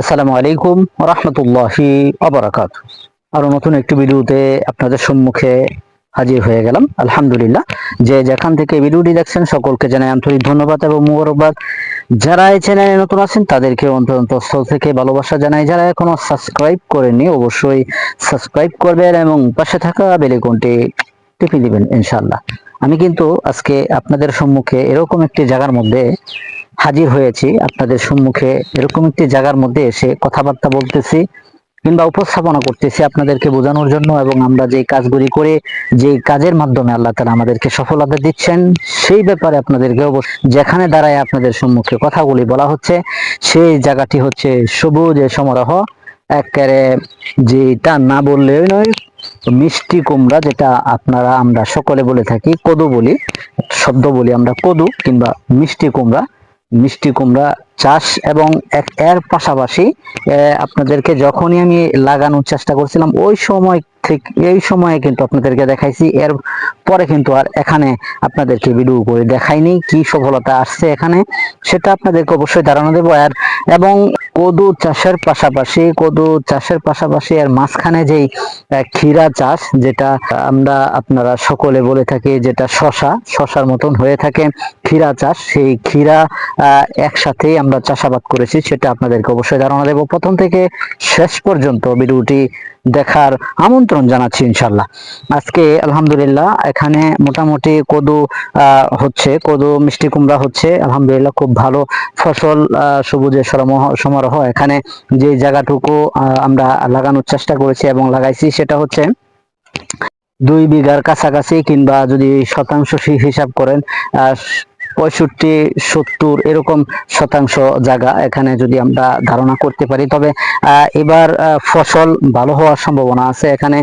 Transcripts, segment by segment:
আসসালামু আলাইকুম রহমতুল্লাহি অবরাকাত আরও নতুন একটি ভিডিওতে আপনাদের সম্মুখে হাজির হয়ে গেলাম। আলহামদুলিল্লাহ। যে যেখান থেকে ভিডিওটি দেখছেন, সকলকে জানাই আন্তরিক ধন্যবাদ এবং মুবারকবাদ। যারা এই চ্যানেলে নতুন আছেন, তাদেরকে অন্তরস্থল থেকে ভালোবাসা জানাই। যারা এখনও সাবস্ক্রাইব করেনি অবশ্যই সাবস্ক্রাইব করবেন এবং পাশে থাকা বেলেকনটি টিপে দিবেন ইনশাল্লাহ আমি কিন্তু আজকে আপনাদের সম্মুখে এরকম একটি জায়গার মধ্যে হাজির হয়েছি আপনাদের সম্মুখে। এরকম একটি জায়গার মধ্যে এসে কথাবার্তা বলতেছি কিংবা উপস্থাপনা করতেছি আপনাদেরকে বোঝানোর জন্য এবং আমরা যে কাজগুলি করে যে কাজের মাধ্যমে আল্লাহ তালা আমাদেরকে সফলতা দিচ্ছেন, সেই ব্যাপারে আপনাদেরকে যেখানে দাঁড়ায় আপনাদের সম্মুখে কথাগুলি বলা হচ্ছে, সেই জায়গাটি হচ্ছে সবুজ সমারোহ। একেবারে যেটা না বললেই নয়, মিষ্টি কুমড়া যেটা আপনারা, আমরা সকলে বলে থাকি, কদু বলি, শব্দ বলি আমরা কদু কিংবা মিষ্টি কুমড়া। মিষ্টি কুমড়া চাষ এবং এর পাশাপাশি আপনাদেরকে যখনই আমি লাগানোর চেষ্টা করছিলাম, ওই সময় থেকে এই সময়ে কিন্তু আপনাদেরকে দেখাইছি, এর পরে কিন্তু আর এখানে আপনাদেরকে ভিডিও করে দেখাইনি কি সফলতা আসছে এখানে, সেটা আপনাদেরকে অবশ্যই ধারণা দেবো। আর, এবং কদু চাষের পাশাপাশি, কদু চাষের পাশাপাশি এর মাঝখানে যেই ক্ষীরা চাষ, যেটা আমরা আপনারা সকলে বলে থাকি যেটা শশা, শশার মতন হয়ে থাকে, ক্ষীরা চাষ, সেই ক্ষীরা একসাথেই আমরা চাষাবাদ করেছি, সেটা আপনাদেরকে অবশ্যই ধারণা দেবো প্রথম থেকে শেষ পর্যন্ত ভিডিওটি দেখার আমন্ত্রণ জানাচ্ছি ইনশাল্লাহ আজকে আলহামদুলিল্লাহ এখানে মোটামুটি কদু হচ্ছে, কদু মিষ্টি কুমড়া হচ্ছে, আলহামদুলিল্লাহ খুব ভালো ফসল সবুজের সমারোহ। এখানে যে জায়গাটুকু আমরা লাগানোর চেষ্টা করেছি এবং লাগাইছি সেটা হচ্ছে দুই বিঘার কাছাকাছি কিংবা যদি শতাংশ হিসাব করেন পঁয়ষট্টি, সত্তর এরকম শতাংশ জায়গা এখানে যদি আমরা ধারণা করতে পারি। তবে এবার ফসল ভালো হওয়ার সম্ভাবনা আছে। এখানে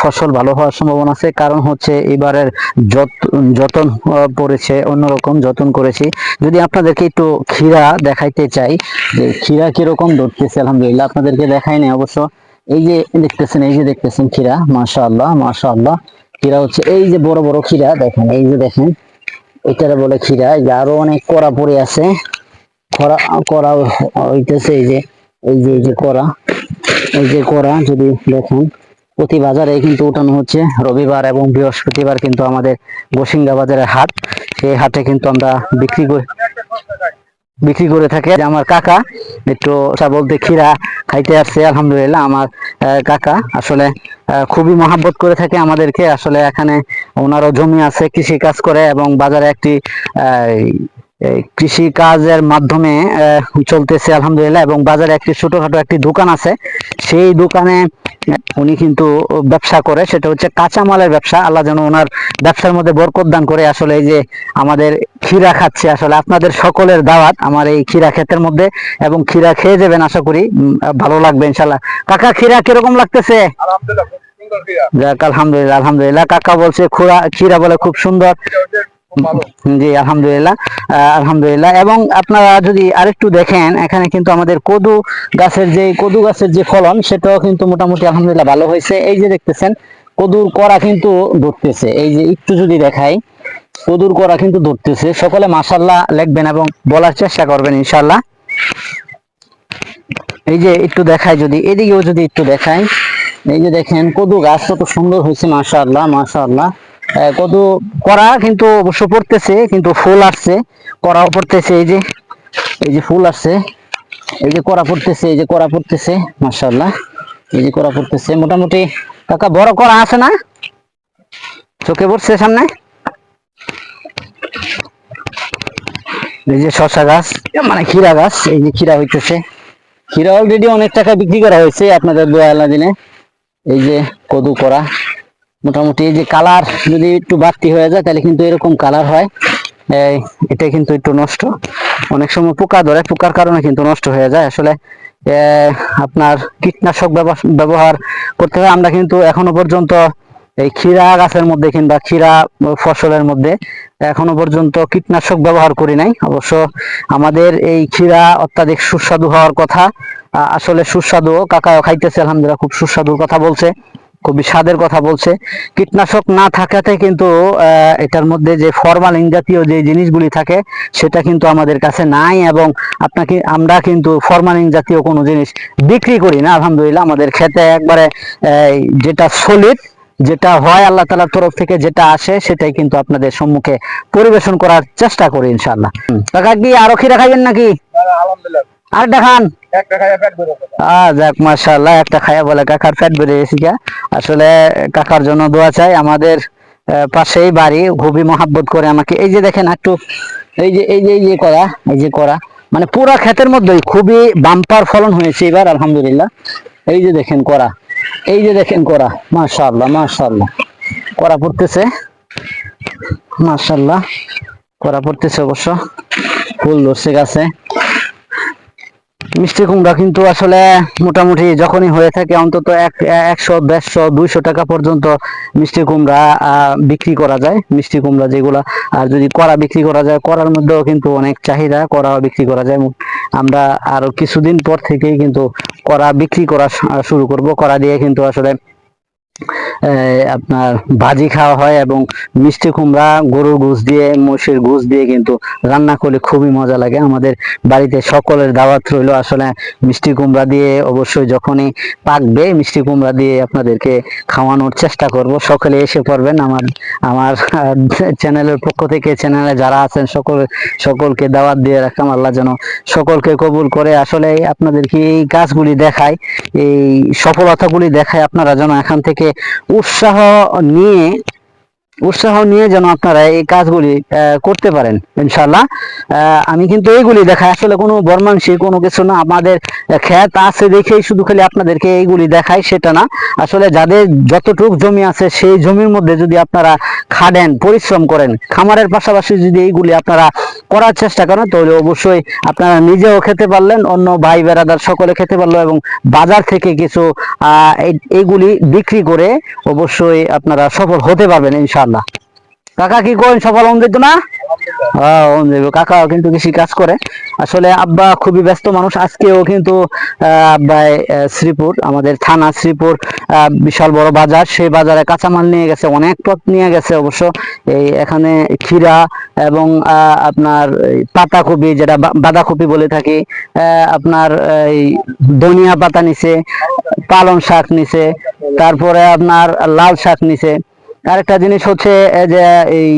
ফসল ভালো হওয়ার সম্ভাবনা আছে। কারণ হচ্ছে এবারের যতন পড়েছে, অন্যরকম যতন করেছি। যদি আপনাদেরকে একটু ক্ষীরা দেখাইতে চাই, যে ক্ষীরা কীরকম ধরতেছে, আলহামদুলিল্লাহ। আপনাদেরকে দেখাই নাই অবশ্য। এই যে দেখতেছেন, এই যে দেখতেছেন ক্ষীরা, মাশাআল্লাহ মাশাআল্লাহ। ক্ষীরা হচ্ছে, এই যে বড় বড় ক্ষীরা, দেখেন, এই যে দেখেন। এটারে বলে খিরা আরও অনেক কড়া পড়ে আছে। কড়া কড়া হইতেছে এই যে এই যে এই যে কড়া। এই যে কড়া, যদি দেখেন, প্রতি বাজারে কিন্তু উঠানো হচ্ছে। রবিবার এবং বৃহস্পতিবার কিন্তু আমাদের গোসিঙ্গা বাজারের হাট। সেই হাটে কিন্তু আমরা বিক্রি করে বিক্রি করে থাকে। আমার কাকা, একটু বলতে খিরা খাইতে আসছে, আলহামদুলিল্লাহ আমার কাকা আসলে খুবই মহাব্বত করে থাকে আমাদেরকে। আসলে এখানে ওনারও জমি আছে কৃষি কাজ করে এবং বাজারে একটি কৃষি কাজের মাধ্যমে চলতেছে আলহামদুলিল্লাহ এবং বাজারে একটি ছোটখাটো একটি দোকান আছে। সেই দোকানে উনি কিন্তু ব্যবসা করে সেটা হচ্ছে কাঁচামালের ব্যবসা। আল্লাহ যেন ওনার ব্যবসার মধ্যে বরকত দান করে। আসলে এই যে আমাদের ক্ষীরা খাচ্ছে আসলে আপনাদের সকলের দাওয়াত আমার এই ক্ষীরা ক্ষেতের মধ্যে এবং ক্ষীরা খেয়ে যাবেন আশা করি। ভালো লাগবে ইনশাল্লাহ কাকা ক্ষীরা কীরকম লাগতেছে? আলহামদুলিল্লাহ যাক আলহামদুলিল্লাহ আলহামদুলিল্লাহ। কাকা বলছে খুরা ক্ষীরা বলে খুব সুন্দর। জি আলহামদুলিল্লাহ। আলহামদুলিল্লাহ। এবং আপনারা যদি আরেকটু দেখেন এখানে কিন্তু আমাদের কদু গাছের যে কদু গাছের যে ফলন সেটাও কিন্তু মোটামুটি আলহামদুলিল্লাহ ভালো হয়েছে। এই যে দেখতেছেন কদুর করা কিন্তু ধরতেছে। এই যে একটু যদি দেখাই কদুর করা কিন্তু ধরতেছে। সকলে মাসাল্লাহ লিখবেন এবং বলার চেষ্টা করবেন ইনশাল্লাহ এই যে একটু দেখাই যদি এদিকেও যদি একটু দেখাই। এই যে দেখেন কদু গাছ কত সুন্দর হয়েছে মাশাআল্লাহ মাশাআল্লাহ। আহ, কদু করা কিন্তু অবশ্য পড়তেছে, কিন্তু ফুল আসছে, করাও পড়তেছে, এই যে এই যে ফুল আসছে, এই যে করা পড়তেছে, এই যে করা পড়তেছে, মাশাআল্লাহ, এই যে করা পড়তেছে, মোটামুটি, কাকা, বড় করা আছে না? চোখে পড়ছে সামনে? এই যে শশা গাছ মানে ক্ষীরা গাছ, এই যে ক্ষীরা হইতেছে। ক্ষীরা অলরেডি অনেক টাকা বিক্রি করা হয়েছে আপনাদের দোয়া দিনে এই যে কদু করা মোটামুটি যে কালার যদি একটু বাড়তি হয়ে যায়, তাহলে কিন্তু এরকম কালার হয়। এটা কিন্তু একটু নষ্ট। অনেক সময় পোকা ধরে, পোকার কারণে কিন্তু নষ্ট হয়ে যায়। আসলে আপনার কীটনাশক ব্যবহার- করতে হয়। আমরা কিন্তু এখনও পর্যন্ত এই ক্ষীরা গাছের মধ্যে কিংবা ক্ষীরা ফসলের মধ্যে এখনও পর্যন্ত কীটনাশক ব্যবহার করি নাই। অবশ্য আমাদের এই ক্ষীরা অত্যাধিক সুস্বাদু হওয়ার কথা আসলে সুস্বাদু কাকাও খাইতেছে, আলহামদুলিল্লাহ, খুব সুস্বাদু কথা বলছে। খুবই স্বাদের কথা বলছে, কীটনাশক না থাকাতে কিন্তু এটার মধ্যে যে ফরমালিন জাতীয় যে জিনিসগুলি থাকে, সেটা কিন্তু আমাদের কাছে নাই এবং আপনাকে, আমরা কিন্তু ফরমালিন জাতীয় কোনো জিনিস বিক্রি করি না, আলহামদুলিল্লাহ। আমাদের খেতে একবারে যেটা সলিড যেটা হয় আল্লাহ তালার তরফ থেকে যেটা আসে, সেটাই কিন্তু আপনাদের সম্মুখে পরিবেশন করার চেষ্টা করি ইনশাল্লাহ। কাকা, কি আরও খিরা খাইবেন নাকি? আলহামদুলিল্লাহ। আর দেখান যাক মাশাআল্লাহ একটা খায়া বলে কাকার ফ্যাট বেড়ে গেছে। আসলে কাকার জন্য দোয়া চাই আমাদের পাশেই বাড়ি খুবই মহাব্বত করে আমাকে। এই যে দেখেন একটু এই যে এই যে এই যে করা এই যে করা মানে পুরা ক্ষেতের মধ্যেই খুবই বাম্পার ফলন হয়েছে এবার আলহামদুলিল্লাহ। এই যে দেখেন করা এই যে দেখেন করা মাশাআল্লাহ মাশাআল্লাহ। করা পড়তেছে মাশাআল্লাহ। করা পড়তেছে অবশ্য। ফুল ধরছে গাছে। মিষ্টি কুমড়া কিন্তু আসলে মোটামুটি যখনই হয়ে থাকে অন্তত এক, একশো, দেড়শো, দুইশো টাকা পর্যন্ত মিষ্টি কুমড়া বিক্রি করা যায়। মিষ্টি কুমড়া যেগুলা, আর যদি কড়া বিক্রি করা যায় করার মধ্যেও কিন্তু অনেক চাহিদা করা বিক্রি করা যায়। আমরা আরও কিছুদিন পর থেকেই কিন্তু করা বিক্রি করা শুরু করব। করা দিয়ে কিন্তু আসলে আপনার ভাজি খাওয়া হয় এবং মিষ্টি কুমড়া, গরুর গুছ দিয়ে মহিষের গুছ দিয়ে কিন্তু রান্না করলে খুবই মজা লাগে। আমাদের বাড়িতে সকলের দাওয়াত রইল আসলে মিষ্টি কুমড়া দিয়ে। অবশ্যই যখনই পাকবে মিষ্টি কুমড়া দিয়ে আপনাদেরকে খাওয়ানোর চেষ্টা করব। সকলে এসে পড়বেন। আমার আমার চ্যানেলের পক্ষ থেকে, চ্যানেলে যারা আছেন সকল, সকলকে দাওয়াত দিয়ে রাখলাম। আল্লাহ যেন সকলকে কবুল করে। আসলে আপনাদেরকে এই কাজগুলি দেখায়, এই সফলতাগুলি দেখায়, আপনারা যেন এখান থেকে উৎসাহ নিয়ে উৎসাহ নিয়ে যেন আপনারা এই কাজগুলি করতে পারেন ইনশাল্লাহ আমি কিন্তু এইগুলি দেখাই। আসলে কোনো বর্মাংশী কোনো কিছু না। আমাদের খ্যাত আছে দেখেই শুধু খালি আপনাদেরকে এইগুলি দেখাই, সেটা না। আসলে যাদের যতটুক জমি আছে, সেই জমির মধ্যে যদি আপনারা খাটেন পরিশ্রম করেন, খামারের পাশাপাশি যদি এইগুলি আপনারা করার চেষ্টা করেন, তাহলে অবশ্যই আপনারা নিজেও খেতে পারলেন, অন্য ভাই বেড়াদার সকলে খেতে পারল এবং বাজার থেকে কিছু এইগুলি বিক্রি করে অবশ্যই আপনারা সফল হতে পারবেন কাকা কি করেন না। হ্যাঁ, কিন্তু কাজ করে। আসলে আব্বা খুবই ব্যস্ত মানুষ। আজকেও কিন্তু আব্বাই শ্রীপুর আমাদের থানা শ্রীপুর বিশাল বড় বাজার। সেই বাজারে কাঁচামাল নিয়ে গেছে অনেক পথ নিয়ে গেছে অবশ্য। এই এখানে ক্ষীরা এবং আপনার পাতাকপি যেটা বাঁধাকপি বলে থাকি আপনার এই ধনিয়া পাতা নিছে পালং শাক নিছে তারপরে আপনার লাল শাক নিছে। আরেকটা জিনিস হচ্ছে যে, এই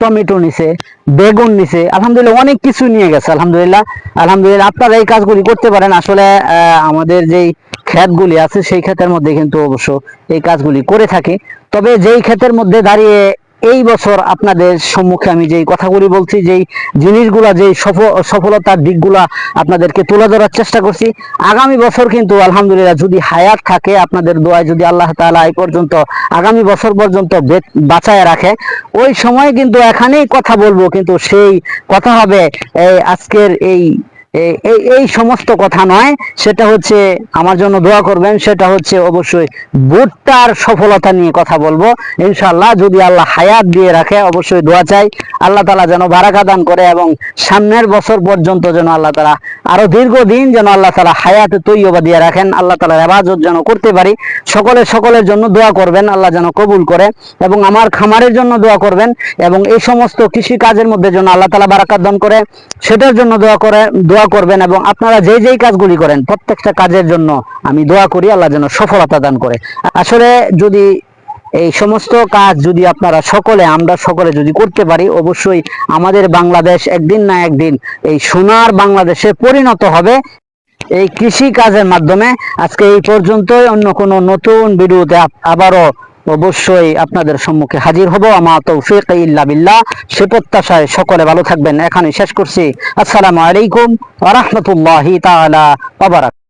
টমেটো নিছে, বেগুন নিছে, আলহামদুলিল্লাহ অনেক কিছু নিয়ে গেছে, আলহামদুলিল্লাহ। আলহামদুলিল্লাহ আপনারা এই কাজগুলি করতে পারেন, আসলে আমাদের যেই ক্ষেতগুলি আছে, সেই ক্ষেতের মধ্যে কিন্তু অবশ্য এই কাজগুলি করে থাকি। তবে যেই ক্ষেতের মধ্যে দাঁড়িয়ে এই বছর আপনাদের সম্মুখে আমি যেই কথাগুলি বলছি, যেই জিনিসগুলা, যেই সফ- সফলতার দিকগুলা আপনাদেরকে তুলে ধরার চেষ্টা করছি, আগামী বছর কিন্তু আলহামদুলিল্লাহ যদি হায়াত থাকে, আপনাদের দোয়ায় যদি আল্লাহ তাআলা এই পর্যন্ত, আগামী বছর পর্যন্ত বাঁচায় রাখে, ওই সময় কিন্তু এখানেই কথা বলব, কিন্তু সেই কথা হবে আজকের এই এই, এই- সমস্ত কথা নয়, সেটা হচ্ছে আমার জন্য দোয়া করবেন, সেটা হচ্ছে অবশ্যই ভুট্টার সফলতা নিয়ে কথা বলব। ইনশাল্লাহ যদি আল্লাহ হায়াত দিয়ে রাখে, অবশ্যই দোয়া চাই। আল্লাহ তালা যেন বারাকা দান করে এবং সামনের বছর পর্যন্ত যেন আল্লাহ তালা আরও দীর্ঘদিন যেন আল্লাহ তালা হায়াত তৈয়বা দিয়ে রাখেন, আল্লাহ তালার হেফাজত যেন করতে পারি। সকলে সকলের জন্য দোয়া করবেন, আল্লাহ যেন কবুল করে এবং আমার খামারের জন্য দোয়া করবেন এবং এই সমস্ত কৃষি কাজের মধ্যে যেন আল্লাহ তালা বারাকাত দান করে। সেটার জন্য দোয়া করে, দোয়া করবেন এবং আপনারা যেই যেই কাজগুলি করেন, প্রত্যেকটা কাজের জন্য আমি দোয়া করি, আল্লাহ যেন সফলতা দান করে। আসলে যদি এই সমস্ত কাজ যদি আপনারা সকলে, আমরা সকলে যদি করতে পারি, অবশ্যই আমাদের বাংলাদেশ একদিন না একদিন এই সোনার বাংলাদেশে পরিণত হবে। এই কৃষি কাজের মাধ্যমে আজকে এই পর্যন্তই। অন্য কোনো নতুন ভিডিওতে আবারও অবশ্যই আপনাদের সম্মুখে হাজির হব। আমা তৌফিক ইল্লা বিল্লাহ। সে প্রত্যাশায় সকলে ভালো থাকবেন। এখানে শেষ করছি। আসসালামু আলাইকুম ওয়া রাহমাতুল্লাহি তাআলা ওয়া বারাকাতুহু।